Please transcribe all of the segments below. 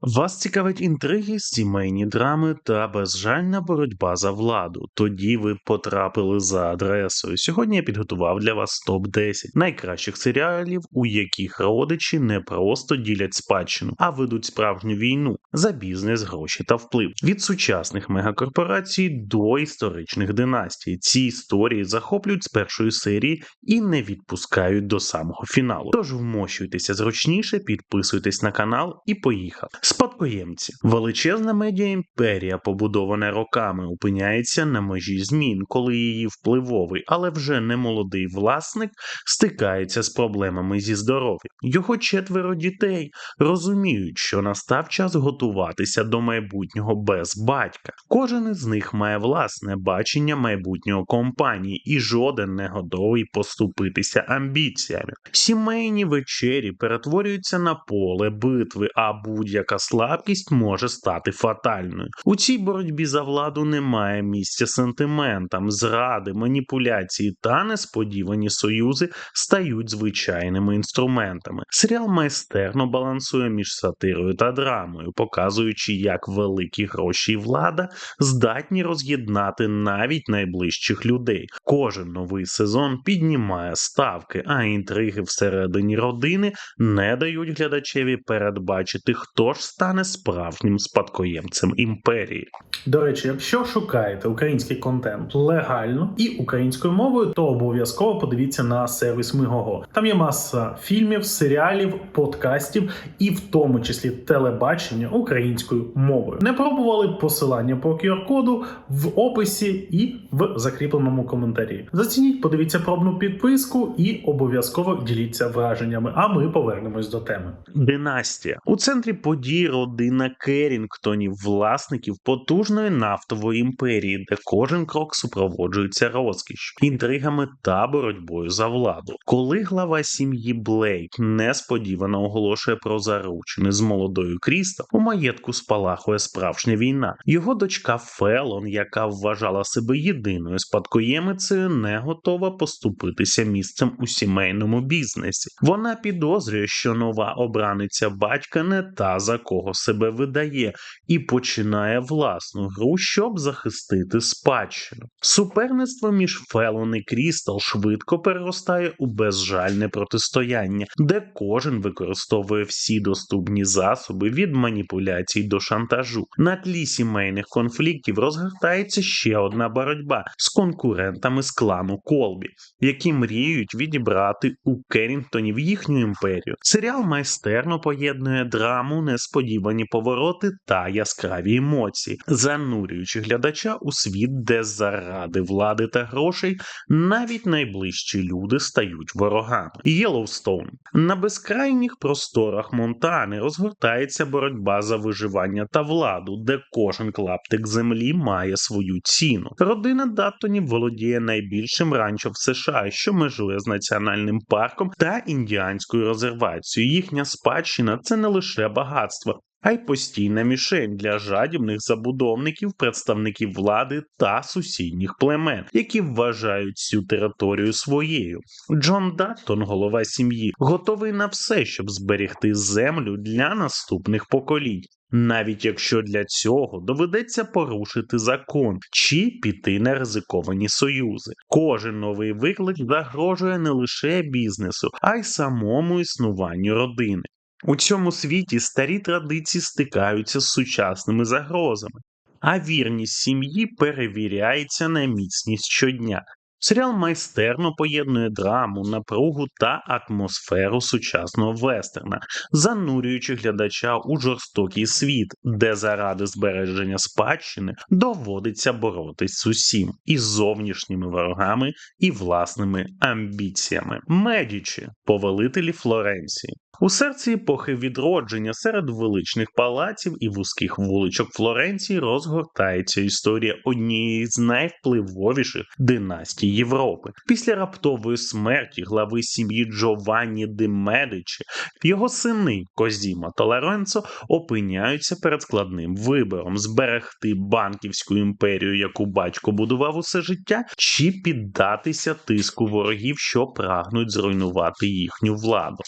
Вас цікавить інтриги, сімейні драми та безжальна боротьба за владу. Тоді ви потрапили за адресою. Сьогодні я підготував для вас топ 10 найкращих серіалів, у яких родичі не просто ділять спадщину, а ведуть справжню війну за бізнес, гроші та вплив. Від сучасних мегакорпорацій до історичних династій. Ці історії захоплюють з першої серії і не відпускають до самого фіналу. Тож вмощуйтеся зручніше, підписуйтесь на канал і поїхав. Спадкоємці. Величезна медіа імперія, побудована роками, опиняється на межі змін, коли її впливовий, але вже не молодий власник стикається з проблемами зі здоров'ям. Його четверо дітей розуміють, що настав час готуватися до майбутнього без батька. Кожен із них має власне бачення майбутнього компанії, і жоден не готовий поступитися амбіціями. Сімейні вечері перетворюються на поле битви, а будь-яка слабкість може стати фатальною. У цій боротьбі за владу немає місця сентиментам, зради, маніпуляції та несподівані союзи стають звичайними інструментами. Серіал майстерно балансує між сатирою та драмою, показуючи, як великі гроші і влада здатні роз'єднати навіть найближчих людей. Кожен новий сезон піднімає ставки, а інтриги всередині родини не дають глядачеві передбачити, хто ж стане справжнім спадкоємцем імперії. До речі, якщо шукаєте український контент легально і українською мовою, то обов'язково подивіться на сервіс Мигого. Там є маса фільмів, серіалів, подкастів і в тому числі телебачення українською мовою. Не пробували посилання по QR-коду в описі і в закріпленому коментарі. Зацініть, подивіться пробну підписку і обов'язково діліться враженнями. А ми повернемось до теми. Династія у центрі подій родина Керінгтонів, власників потужної нафтової імперії, де кожен крок супроводжується розкіш, інтригами та боротьбою за владу. Коли глава сім'ї Блейк несподівано оголошує про заручини з молодою Крістал, у маєтку спалахує справжня війна. Його дочка Фелон, яка вважала себе єдиною спадкоємицею, не готова поступитися місцем у сімейному бізнесі. Вона підозрює, що нова обраниця батька не та за кого себе видає, і починає власну гру, щоб захистити спадщину. Суперництво між Фелон і Крістал швидко переростає у безжальне протистояння, де кожен використовує всі доступні засоби від маніпуляцій до шантажу. На тлі сімейних конфліктів розгортається ще одна боротьба з конкурентами з клану Колбі, які мріють відібрати у Керінгтонів їхню імперію. Серіал майстерно поєднує драму, несподівані повороти та яскраві емоції, занурюючи глядача у світ, де заради влади та грошей навіть найближчі люди стають ворогами. Єлоустоун на безкрайніх просторах Монтани розгортається боротьба за виживання та владу, де кожен клаптик землі має свою ціну. Родина Даттонів володіє найбільшим ранчо в США, що межує з національним парком та індіанською резервацією. Їхня спадщина це не лише багатство. А й постійна мішень для жадібних забудовників, представників влади та сусідніх племен, які вважають цю територію своєю. Джон Даттон, голова сім'ї, готовий на все, щоб зберегти землю для наступних поколінь. Навіть якщо для цього доведеться порушити закон чи піти на ризиковані союзи, кожен новий виклик загрожує не лише бізнесу, а й самому існуванню родини. У цьому світі старі традиції стикаються з сучасними загрозами, а вірність сім'ї перевіряється на міцність щодня. Серіал майстерно поєднує драму, напругу та атмосферу сучасного вестерна, занурюючи глядача у жорстокий світ, де заради збереження спадщини доводиться боротись з усім і зовнішніми ворогами, і власними амбіціями. Медічі, повелителі Флоренції. У серці епохи відродження серед величних палаців і вузьких вуличок Флоренції розгортається історія однієї з найвпливовіших династій Європи. Після раптової смерті глави сім'ї Джованні де Медичі його сини Козіма та Лоренцо опиняються перед складним вибором зберегти банківську імперію, яку батько будував усе життя, чи піддатися тиску ворогів, що прагнуть зруйнувати їхню владу.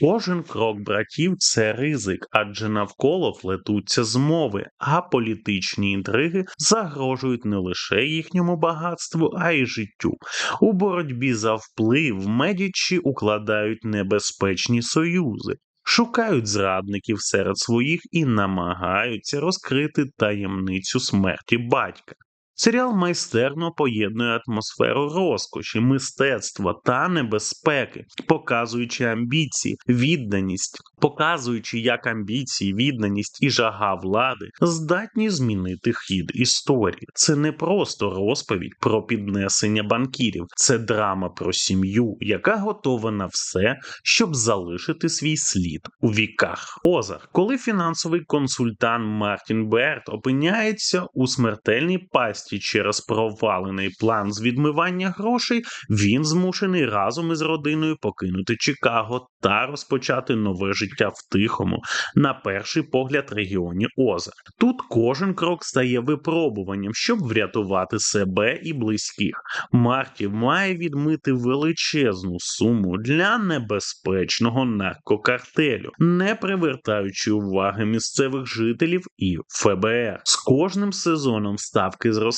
Кожен крок братів це ризик, адже навколо плетуться змови, а політичні інтриги загрожують не лише їхньому багатству, а й життю. У боротьбі за вплив медічі укладають небезпечні союзи. Шукають зрадників серед своїх і намагаються розкрити таємницю смерті батька. Серіал майстерно поєднує атмосферу розкоші, мистецтва та небезпеки, показуючи амбіції, відданість, показуючи, як амбіції, відданість і жага влади здатні змінити хід історії. Це не просто розповідь про піднесення банкірів, це драма про сім'ю, яка готова на все, щоб залишити свій слід у віках. Озар, коли фінансовий консультант Мартін Берт опиняється у смертельній пасті через провалений план з відмивання грошей, він змушений разом із родиною покинути Чикаго та розпочати нове життя в тихому, на перший погляд, регіоні Озер. Тут кожен крок стає випробуванням, щоб врятувати себе і близьких. Марті має відмити величезну суму для небезпечного наркокартелю, не привертаючи уваги місцевих жителів і ФБР. З кожним сезоном ставки зростають,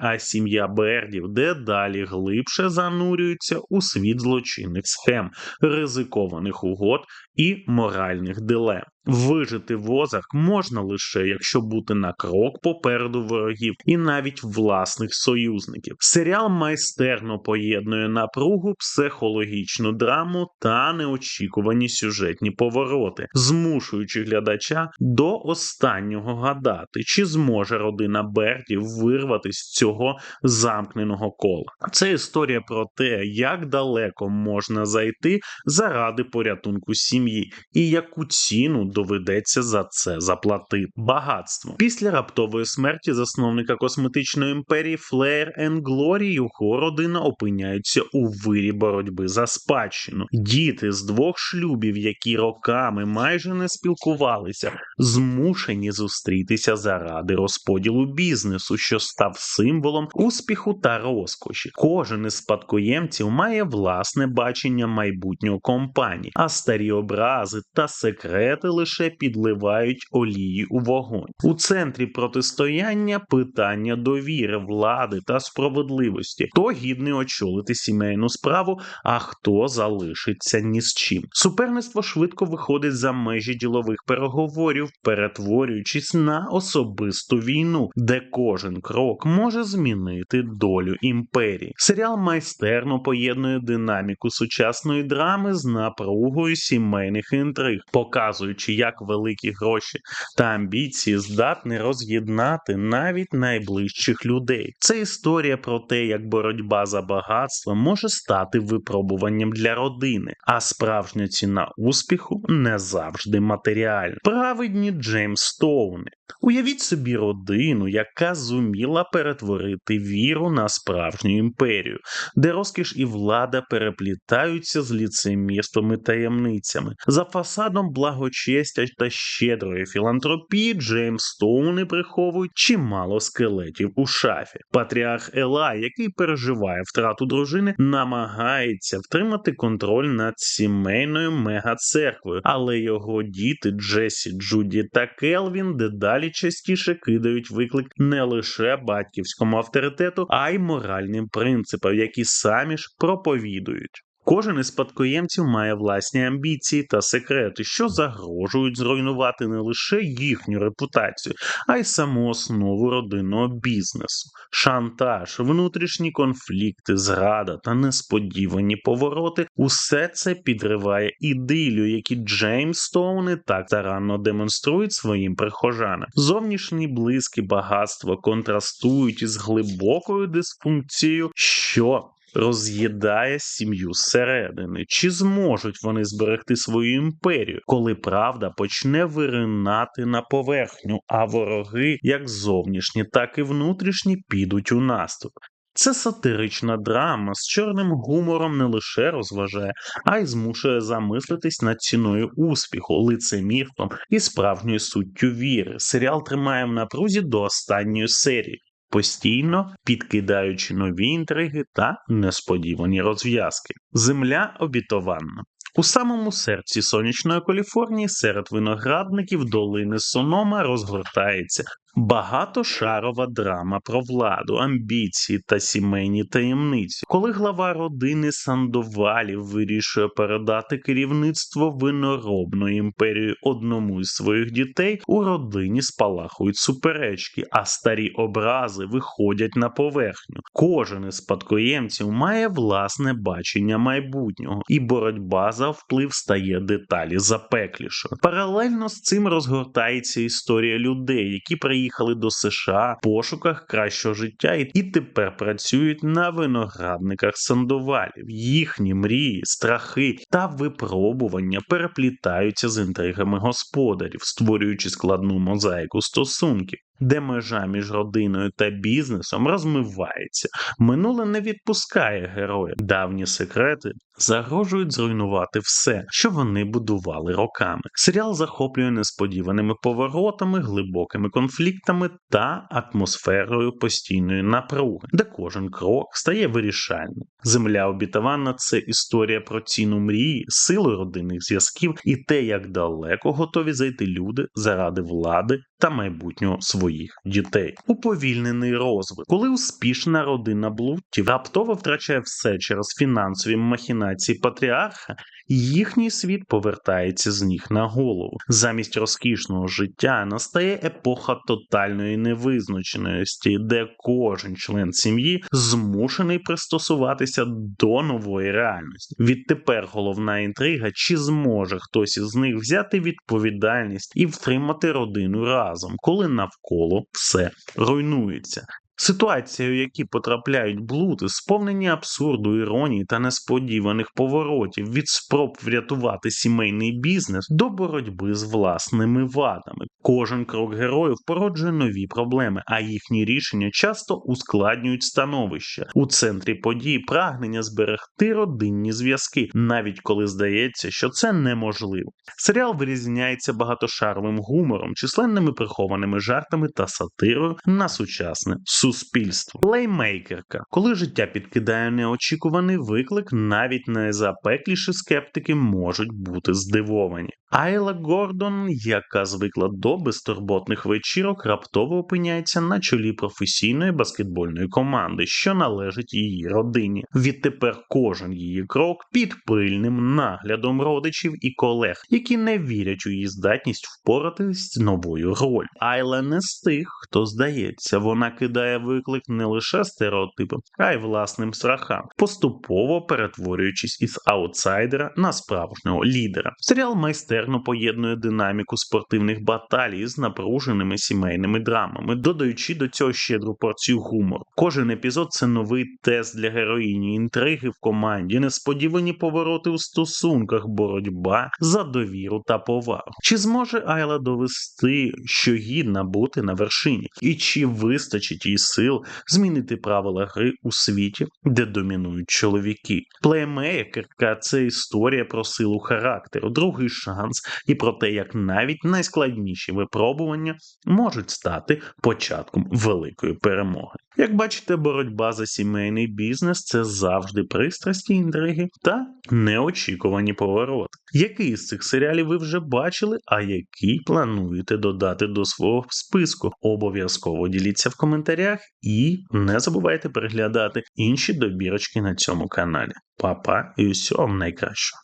а сім'я Бердів дедалі глибше занурюється у світ злочинних схем, ризикованих угод і моральних дилем. Вижити в Озарк можна лише якщо бути на крок попереду ворогів і навіть власних союзників. Серіал майстерно поєднує напругу, психологічну драму та неочікувані сюжетні повороти, змушуючи глядача до останнього гадати, чи зможе родина Бертів вирватися з цього замкненого кола. Це історія про те, як далеко можна зайти заради порятунку сім'ї і яку ціну доведеться за це заплатити багатство. Після раптової смерті засновника косметичної імперії Флеєр Ен Глорі його родина опиняється у вирі боротьби за спадщину. Діти з двох шлюбів, які роками майже не спілкувалися, змушені зустрітися заради розподілу бізнесу, що став символом успіху та розкоші. Кожен із спадкоємців має власне бачення майбутнього компанії, а старі образи та секрети лише підливають олії у вогонь. У центрі протистояння питання довіри, влади та справедливості. Хто гідний очолити сімейну справу, а хто залишиться ні з чим. Суперництво швидко виходить за межі ділових переговорів, перетворюючись на особисту війну, де кожен крок може змінити долю імперії. Серіал майстерно поєднує динаміку сучасної драми з напругою сімейних інтриг, показуючи, як великі гроші та амбіції здатні роз'єднати навіть найближчих людей. Це історія про те, як боротьба за багатство може стати випробуванням для родини, а справжня ціна успіху не завжди матеріальна. Праведні Джеймс Стоуни. Уявіть собі родину, яка зуміла перетворити віру на справжню імперію, де розкіш і влада переплітаються з ліцемірством і таємницями. За фасадом благочестя та щедрої філантропії Джеймс Стоуни приховують чимало скелетів у шафі. Патріарх Елай, який переживає втрату дружини, намагається втримати контроль над сімейною мегацерквою, але його діти Джесі, Джуді та Келвін дедалі частіше кидають виклик не лише батьківському авторитету, а й моральним принципам, які самі ж проповідують. Кожен із спадкоємців має власні амбіції та секрети, що загрожують зруйнувати не лише їхню репутацію, а й саму основу родинного бізнесу, шантаж, внутрішні конфлікти, зрада та несподівані повороти усе це підриває ідилю, які Джеймс Стоуни так таранно демонструють своїм прихожанам. Зовнішні блиски багатства контрастують із глибокою дисфункцією, що роз'їдає сім'ю зсередини. Чи зможуть вони зберегти свою імперію, коли правда почне виринати на поверхню, а вороги, як зовнішні, так і внутрішні, підуть у наступ? Це сатирична драма з чорним гумором не лише розважає, а й змушує замислитись над ціною успіху, лицемірством і справжньою суттю віри. Серіал тримає в напрузі до останньої серії постійно підкидаючи нові інтриги та несподівані розв'язки. Земля обітована. У самому серці сонячної Каліфорнії серед виноградників долини Сонома розгортається багатошарова драма про владу, амбіції та сімейні таємниці. Коли глава родини Сандовалів вирішує передати керівництво виноробної імперії одному із своїх дітей, у родині спалахують суперечки, а старі образи виходять на поверхню. Кожен із спадкоємців має власне бачення майбутнього, і боротьба за вплив стає деталі запеклішою. Паралельно з цим розгортається історія людей, які приїхали до США в пошуках кращого життя і тепер працюють на виноградниках сандувалів. Їхні мрії, страхи та випробування переплітаються з інтригами господарів, створюючи складну мозаїку стосунків. Де межа між родиною та бізнесом розмивається, минуле не відпускає героя. Давні секрети загрожують зруйнувати все, що вони будували роками. Серіал захоплює несподіваними поворотами, глибокими конфліктами та атмосферою постійної напруги, де кожен крок стає вирішальним. Земля обітована це історія про ціну мрії, силу родинних зв'язків і те, як далеко готові зайти люди заради влади та майбутнього своїх дітей. Уповільнений розвиток, коли успішна родина блуттів раптово втрачає все через фінансові махінації патріарха, їхній світ повертається з ніг на голову. Замість розкішного життя настає епоха тотальної невизначеності, де кожен член сім'ї змушений пристосуватися до нової реальності. Відтепер головна інтрига, чи зможе хтось із них взяти відповідальність і втримати родину разом, коли навколо все руйнується. Ситуація, у які потрапляють блуди, сповнені абсурду, іронії та несподіваних поворотів від спроб врятувати сімейний бізнес до боротьби з власними вадами. Кожен крок героїв породжує нові проблеми, а їхні рішення часто ускладнюють становище. У центрі подій прагнення зберегти родинні зв'язки, навіть коли здається, що це неможливо. Серіал вирізняється багатошаровим гумором, численними прихованими жартами та сатирою на сучасне суспільство. Плеймейкерка, коли життя підкидає неочікуваний виклик, навіть найзапекліші скептики можуть бути здивовані. Айла Гордон, яка звикла до безтурботних вечірок, раптово опиняється на чолі професійної баскетбольної команди, що належить її родині. Відтепер кожен її крок під пильним наглядом родичів і колег, які не вірять у її здатність впоратись з новою роль. Айла не з тих, хто здається, вона кидає виклик не лише стереотипам, а й власним страхам, поступово перетворюючись із аутсайдера на справжнього лідера. Серіал майстерно поєднує динаміку спортивних баталій з напруженими сімейними драмами, додаючи до цього щедру порцію гумору. Кожен епізод це новий тест для героїні, інтриги в команді, несподівані повороти у стосунках, боротьба за довіру та повагу. Чи зможе Айла довести, що гідна бути на вершині, і чи вистачить їй сил змінити правила гри у світі, де домінують чоловіки? Плеймейкерка це історія про силу характеру, другий шанс і про те, як навіть найскладніші випробування можуть стати початком великої перемоги. Як бачите, боротьба за сімейний бізнес це завжди пристрасті, інтриги та неочікувані повороти. Який з цих серіалів ви вже бачили, а який плануєте додати до свого списку? Обов'язково діліться в коментарях і не забувайте переглядати інші добірочки на цьому каналі. Па-па і усього найкращого!